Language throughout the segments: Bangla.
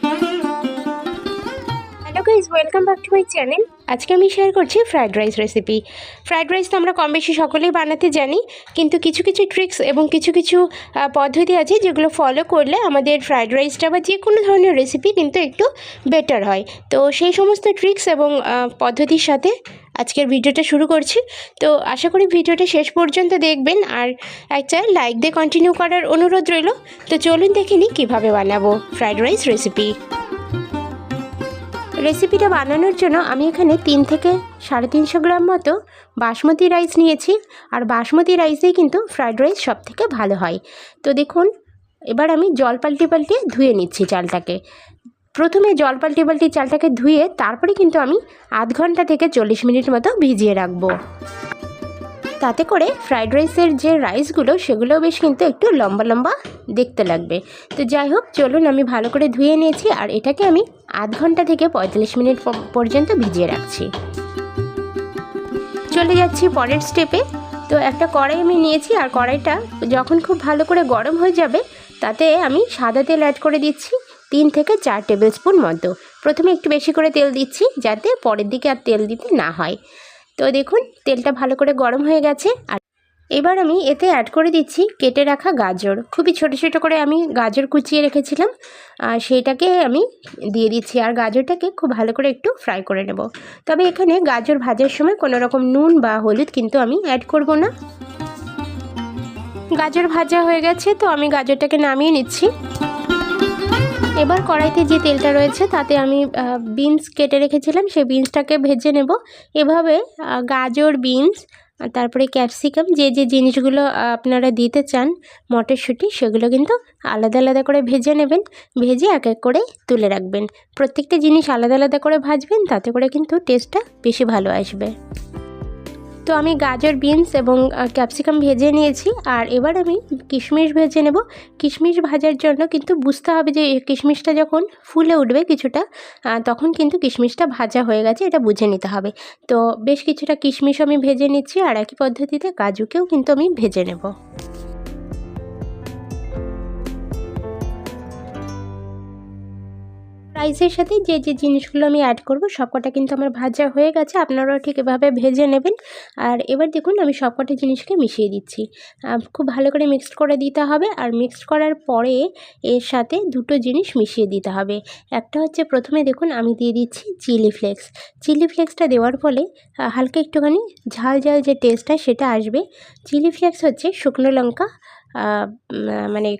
Thank you. Guys welcome back to my channel আজকে আমি শেয়ার করছি fried rice recipe fried rice তো আমরা কম বেশি সকলেই বানাতে জানি, কিন্তু কিছু কিছু ট্রিক্স এবং কিছু কিছু পদ্ধতি আছে যেগুলো ফলো করলে আমাদের ফ্রায়েড রাইসটা বা যে কোনো ধরনের রেসিপি কিন্তু একটু বেটার হয়। তো সেই সমস্ত ট্রিক্স এবং পদ্ধতির সাথে আজকের ভিডিওটা শুরু করছি। তো আশা করি ভিডিওটা শেষ পর্যন্ত দেখবেন, আর একটা লাইক দিয়ে কন্টিনিউ করার অনুরোধ রইল। তো চলুন দেখে নিই কীভাবে বানাবো ফ্রায়েড রাইস রেসিপি রেসিপিটা বানানোর জন্য আমি এখানে তিন থেকে সাড়ে তিনশো গ্রাম মতো বাসমতি রাইস নিয়েছি। আর বাসমতি রাইসেই কিন্তু ফ্রায়েড রাইস সব থেকে ভালো হয়। তো দেখুন, এবার আমি জল পাল্টে পাল্টে ধুয়ে নিচ্ছি চালটাকে। প্রথমে জল পাল্টে পাল্টে চালটাকে ধুয়ে তারপরে কিন্তু আমি আধ ঘণ্টা থেকে চল্লিশ মিনিট মতো ভিজিয়ে রাখব। তাতে করে ফ্রাইড রাইসের যে রাইসগুলো সেগুলো বেশ কিন্তু একটু লম্বা লম্বা দেখতে লাগবে। তো যাই হোক, চলুন আমি ভালো করে ধুয়ে নিয়েছি আর এটাকে আমি আধ ঘণ্টা থেকে পঁয়তাল্লিশ মিনিট পর্যন্ত ভিজিয়ে রাখছি। চলে যাচ্ছি পরের স্টেপে তো একটা কড়াই আমি নিয়েছি আর কড়াইটা যখন খুব ভালো করে গরম হয়ে যাবে, তাতে আমি সাদা তেল অ্যাড করে দিচ্ছি, তিন থেকে চার টেবিল স্পুন মতো। প্রথমে একটু বেশি করে তেল দিচ্ছি, যাতে পরের দিকে আর তেল দিতে না হয়। তো দেখুন, তেলটা ভালো করে গরম হয়ে গেছে আর এবার আমি এতে অ্যাড করে দিচ্ছি কেটে রাখা গাজর। খুবই ছোট ছোট করে আমি গাজর কুচিয়ে রেখেছিলাম। আর সেইটাকে আমি দিয়ে দিচ্ছি আর গাজরটাকে খুব ভালো করে একটু ফ্রাই করে নেব। তবে এখানে গাজর ভাজার সময় কোনো রকম নুন বা হলুদ কিন্তু আমি অ্যাড করব না। গাজর ভাজা হয়ে গেছে, তো আমি গাজরটাকে নামিয়ে নিচ্ছি। এবার কড়াইতে যে তেলটা রয়েছে, তাতে আমি বিনস কেটে রেখেছিলাম, সেই বিনসটাকে ভেজে নেব। এভাবে গাজর বিনস তারপরে ক্যাপসিকাম যে যে জিনিসগুলো আপনারা দিতে চান, মটরশুঁটি, সেগুলো কিন্তু আলাদা আলাদা করে ভেজে নেবেন। ভেজে এক এক করে তুলে রাখবেন। প্রত্যেকটা জিনিস আলাদা আলাদা করে ভাজবেন, তাতে করে কিন্তু টেস্টটা বেশি ভালো আসবে। তো আমি গাজর, বিনস এবং ক্যাপসিকাম ভেজে নিয়েছি। আর এবার আমি কিশমিশ ভেজে নেব। কিশমিশ ভাজার জন্য কিন্তু বুঝতে হবে যে কিশমিশটা যখন ফুলে উঠবে কিছুটা তখন কিন্তু কিশমিশটা ভাজা হয়ে গেছে, এটা বুঝে নিতে হবে। তো বেশ কিছুটা কিশমিশ আমি ভেজে নিচ্ছি, আর একই পদ্ধতিতে কাজুকেও কিন্তু আমি ভেজে নেব। রাইসের সাথে যে যে জিনিসগুলো আমি অ্যাড করব, সবকটা কিন্তু আমার ভাজা হয়ে গেছে। আপনারাও ঠিক এভাবে ভেজে নেবেন। আর এবার দেখুন, আমি সবকটা জিনিসকে মিশিয়ে দিচ্ছি। খুব ভালো করে মিক্সড করে দিতে হবে। আর মিক্সড করার পরে এর সাথে দুটো জিনিস মিশিয়ে দিতে হবে। একটা হচ্ছে প্রথমে দেখুন, আমি দিয়ে দিচ্ছি চিলি ফ্লেক্স চিলি ফ্লেক্সটা দেওয়ার ফলে হালকা একটুখানি ঝাল ঝাল যে টেস্টটা সেটা আসবে। চিলি ফ্লেক্স হচ্ছে শুকনো লঙ্কা মানে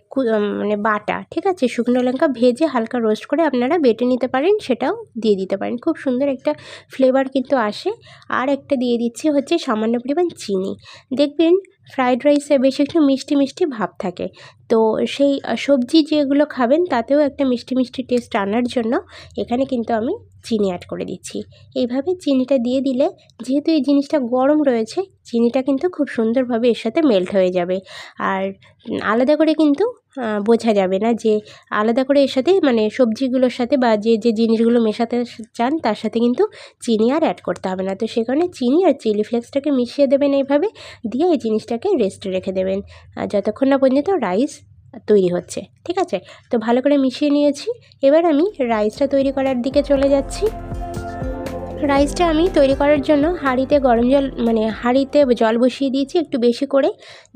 মানে বাটা, ঠিক আছে? শুকনো লঙ্কা ভেজে হালকা রোস্ট করে আপনারা বেটে নিতে পারেন, সেটাও দিয়ে দিতে পারেন। খুব সুন্দর একটা ফ্লেভার কিন্তু আসে। আর একটা দিয়ে দিচ্ছি হচ্ছে সামান্য পরিমাণ চিনি। দেখবেন ফ্রায়েড রাইসে বেশ একটু মিষ্টি মিষ্টি ভাব থাকে। তো সেই সবজি যেগুলো খাবেন তাতেও একটা মিষ্টি মিষ্টি টেস্ট আনার জন্য এখানে কিন্তু আমি চিনি অ্যাড করে দিচ্ছি। এইভাবে চিনিটা দিয়ে দিলে যেহেতু এই জিনিসটা গরম রয়েছে, চিনিটা কিন্তু খুব সুন্দরভাবে এর সাথে মেল্ট হয়ে যাবে। আর আলাদা করে কিন্তু বোঝা যাবে না যে আলাদা করে এর সাথে মানে সবজিগুলোর সাথে বা যে যে জিনিসগুলো মেশাতে চান তার সাথে কিন্তু চিনি আর অ্যাড করতে হবে না। তো সে কারণে চিনি আর চিলি ফ্লেক্সটাকে মিশিয়ে দেবেন এইভাবে, দিয়ে এই জিনিসটাকে রেস্টে রেখে দেবেন। আর যতক্ষণ না পর্যন্ত রাইস তৈরি হচ্ছে, ঠিক আছে? তো ভালো করে মিশিয়ে নিয়েছি। এবার আমি রাইসটা তৈরি করার দিকে চলে যাচ্ছি। রাইসটা আমি তৈরি করার জন্য হাঁড়িতে গরম জল মানে হাঁড়িতে জল বসিয়ে দিয়েছি একটু বেশি করে।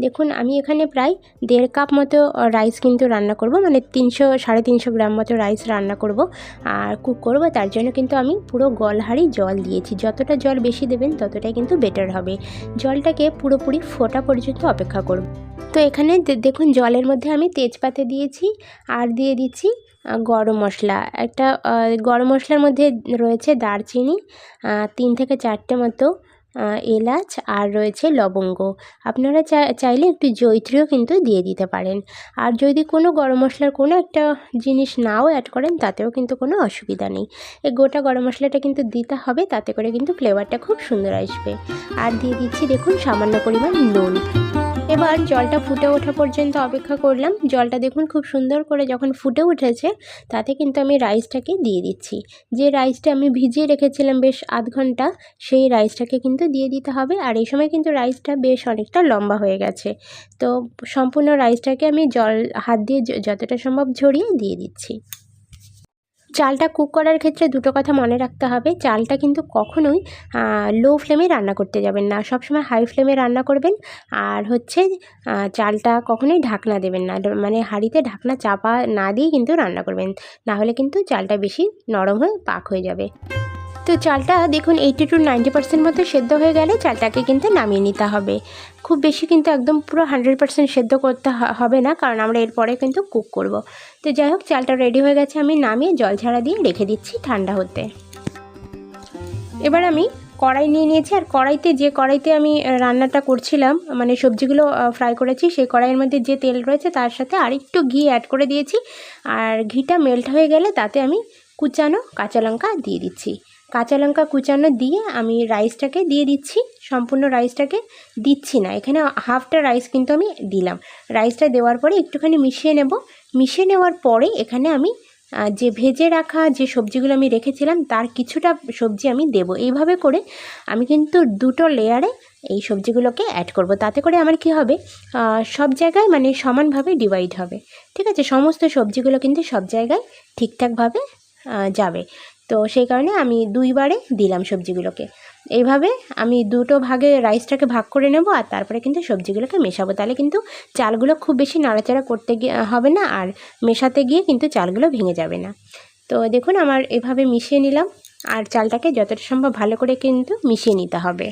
দেখুন, আমি এখানে প্রায় দেড় কাপ মতো রাইস কিন্তু রান্না করব মানে তিনশো, সাড়ে তিনশো গ্রাম মতো রাইস রান্না করব আর কুক করব। তার জন্য কিন্তু আমি পুরো গল হাঁড়ি জল দিয়েছি। যতটা জল বেশি দেবেন, ততটাই কিন্তু বেটার হবে। জলটাকে পুরোপুরি ফোটা পর্যন্ত অপেক্ষা করব। তো এখানে দেখুন জলের মধ্যে আমি তেজপাতা দিয়েছি, আর দিয়ে দিচ্ছি গরম মশলা। একটা গরম মশলার মধ্যে রয়েছে দারচিনি তিন থেকে চারটে মতো এলাচ, আর রয়েছে লবঙ্গ। আপনারা চাইলে একটু জৈত্রীও কিন্তু দিয়ে দিতে পারেন। আর যদি কোনো গরম মশলার কোনো একটা জিনিস নাও অ্যাড করেন, তাতেও কিন্তু কোনো অসুবিধা নেই। এই গোটা গরম মশলাটা কিন্তু দিতে হবে, তাতে করে কিন্তু ফ্লেভারটা খুব সুন্দর আসবে। আর দিয়ে দিচ্ছি দেখুন সামান্য পরিমাণ নুন। এবার জলটা ফুটে ওঠা পর্যন্ত অপেক্ষা করলাম। জলটা দেখুন খুব সুন্দর করে যখন ফুটে উঠেছে, তাতে কিন্তু আমি রাইসটাকে দিয়ে দিচ্ছি। যে রাইসটা আমি ভিজিয়ে রেখেছিলাম বেশ আধ ঘণ্টা, সেই রাইসটাকে কিন্তু দিয়ে দিতে হবে। আর এই সময় কিন্তু রাইসটা বেশ অনেকটা লম্বা হয়ে গেছে। তো সম্পূর্ণ রাইসটাকে আমি জল, হাত দিয়ে যতটা সম্ভব ঝরিয়ে দিয়ে দিচ্ছি। চালটা কুক করার ক্ষেত্রে দুটো কথা মনে রাখতে হবে। চালটা কিন্তু কখনোই লো ফ্লেমে রান্না করতে যাবেন না। সবসময় হাই ফ্লেমে রান্না করবেন। আর হচ্ছে চালটা কখনোই ঢাকনা দেবেন না। মানে হাঁড়িতে ঢাকনা চাপা না দিয়ে কিন্তু রান্না করবেন। না হলে কিন্তু চালটা বেশি নরম হয়ে পাক হয়ে যাবে। তো চালটা দেখুন এইটি টু নাইনটি পার্সেন্ট মতো সেদ্ধ হয়ে গেলে চালটাকে কিন্তু নামিয়ে নিতে হবে। খুব বেশি কিন্তু একদম পুরো হান্ড্রেড পার্সেন্ট সেদ্ধ করতে হবে না, কারণ আমরা এরপরে কিন্তু কুক করব। তো যাই হোক, চালটা রেডি হয়ে গেছে, আমি নামিয়ে জল ছাড়া দিয়ে রেখে দিচ্ছি ঠান্ডা হতে। এবার আমি কড়াই নিয়ে নিয়েছি, আর কড়াইতে যে কড়াইতে আমি রান্নাটা করছিলাম মানে সবজিগুলো ফ্রাই করেছি, সেই কড়াইয়ের মধ্যে যে তেল রয়েছে তার সাথে আরেকটু ঘি অ্যাড করে দিয়েছি, আর ঘিটা মেল্ট হয়ে গেলে তাতে আমি কুচানো কাঁচা লঙ্কা দিয়ে দিচ্ছি। কাঁচা লঙ্কা কুচানো দিয়ে আমি রাইসটাকে দিয়ে দিচ্ছি। সম্পূর্ণ রাইসটাকে দিচ্ছি না। এখানে হাফটা রাইস কিন্তু আমি দিলাম। রাইসটা দেওয়ার পরে একটুখানি মিশিয়ে নেব। মিশিয়ে নেওয়ার পরে এখানে আমি যে ভেজে রাখা যে সবজিগুলো আমি রেখেছিলাম, তার কিছুটা সবজি আমি দেব। এইভাবে করে আমি কিন্তু দুটো লেয়ারে এই সবজিগুলোকে অ্যাড করব। তাতে করে আমার কি হবে? সব জায়গায় মানে সমানভাবে ডিভাইড হবে। ঠিক আছে? সমস্ত সবজিগুলো কিন্তু সব জায়গায় ঠিকঠাকভাবে যাবে। তো সেই কারণে আমি দুইবারে দিলাম সবজিগুলোকে। এইভাবে আমি দুটো ভাগে রাইসটাকে ভাগ করে নেব আর তারপরে কিন্তু সবজিগুলোকে মেশাবো। তাহলে কিন্তু চালগুলো খুব বেশি নাড়াচাড়া করতে গিয়ে হবে না আর মেশাতে গিয়ে কিন্তু চালগুলো ভেঙে যাবে না। তো দেখুন, আমার এভাবে মিশিয়ে নিলাম। আর চালটাকে যতটা সম্ভব ভালো করে কিন্তু মিশিয়ে নিতে হবে।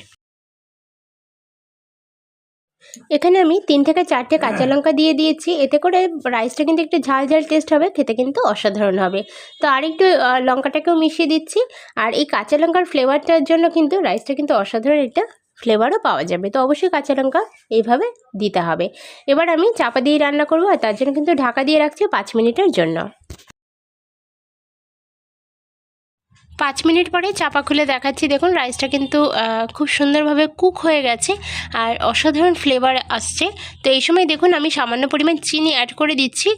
এখানে আমি তিন থেকে চারটে কাঁচা লঙ্কা দিয়ে দিয়েছি। এতে করে রাইসটা কিন্তু একটু ঝাল ঝাল টেস্ট হবে খেতে কিন্তু অসাধারণ হবে। তো আরেকটু লঙ্কাটাকেও মিশিয়ে দিচ্ছি। আর এই কাঁচা লঙ্কার ফ্লেভারটার জন্য কিন্তু রাইসটা কিন্তু অসাধারণ একটা ফ্লেভারও পাওয়া যাবে। তো অবশ্যই কাঁচা লঙ্কা এইভাবে দিতে হবে। এবার আমি চাপা দিয়ে রান্না করব আর তার জন্য কিন্তু ঢাকা দিয়ে রাখছি পাঁচ মিনিটের জন্য। পাঁচ মিনিট পরে চাপা খুলে দেখাচ্ছি। দেখুন রাইসটা কিন্তু খুব সুন্দরভাবে কুক হয়ে গেছে আর অসাধারণ ফ্লেভার আসছে। তো এই সময় দেখুন, আমি সামান্য পরিমাণ চিনি অ্যাড করে দিচ্ছি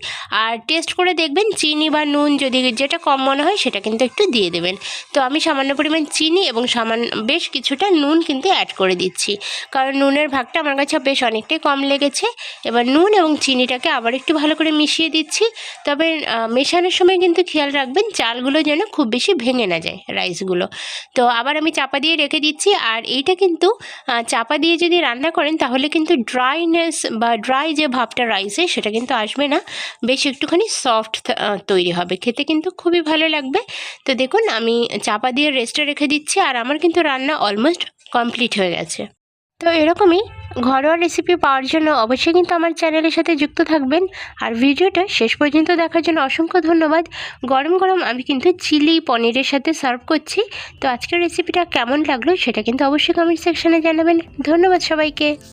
আর টেস্ট করে দেখবেন, চিনি বা নুন যদি যেটা কম মনে হয় সেটা কিন্তু একটু দিয়ে দেবেন। তো আমি সামান্য পরিমাণ চিনি এবং সামান্য বেশ কিছুটা নুন কিন্তু অ্যাড করে দিচ্ছি। কারণ নুনের ভাগটা আমার কাছে বেশ অনেকটাই কম লেগেছে। এবার নুন এবং চিনিটাকে আবার একটু ভালো করে মিশিয়ে দিচ্ছি। তবে মেশানোর সময় কিন্তু খেয়াল রাখবেন, চালগুলো যেন খুব বেশি ভেঙে না যায়। রাইসগুলো তো আবার আমি চাপা দিয়ে রেখে দিচ্ছি আর এইটা কিন্তু চাপা দিয়ে যদি রান্না করেন তাহলে কিন্তু ড্রাইনেস বা ড্রাই যে ভাবটা রাইসে সেটা কিন্তু আসবে না। বেশ একটুখানি সফট তৈরি হবে। খেতে কিন্তু খুবই ভালো লাগবে। তো দেখুন আমি চাপা দিয়ে রেস্টে রেখে দিচ্ছি আর আমার কিন্তু রান্না অলমোস্ট কমপ্লিট হয়ে গেছে। তো এরকমই ঘরোয়া রেসিপি পাওয়ার জন্য অবশ্যই কিন্তু আমার চ্যানেলের সাথে যুক্ত থাকবেন। আর ভিডিওটা শেষ পর্যন্ত দেখার জন্য অসংখ্য ধন্যবাদ। গরম গরম আমি কিন্তু চিলি পনিরের সাথে সার্ভ করছি। তো আজকের রেসিপিটা কেমন লাগল সেটা কিন্তু অবশ্যই কমেন্ট সেকশানে জানাবেন। ধন্যবাদ সবাইকে।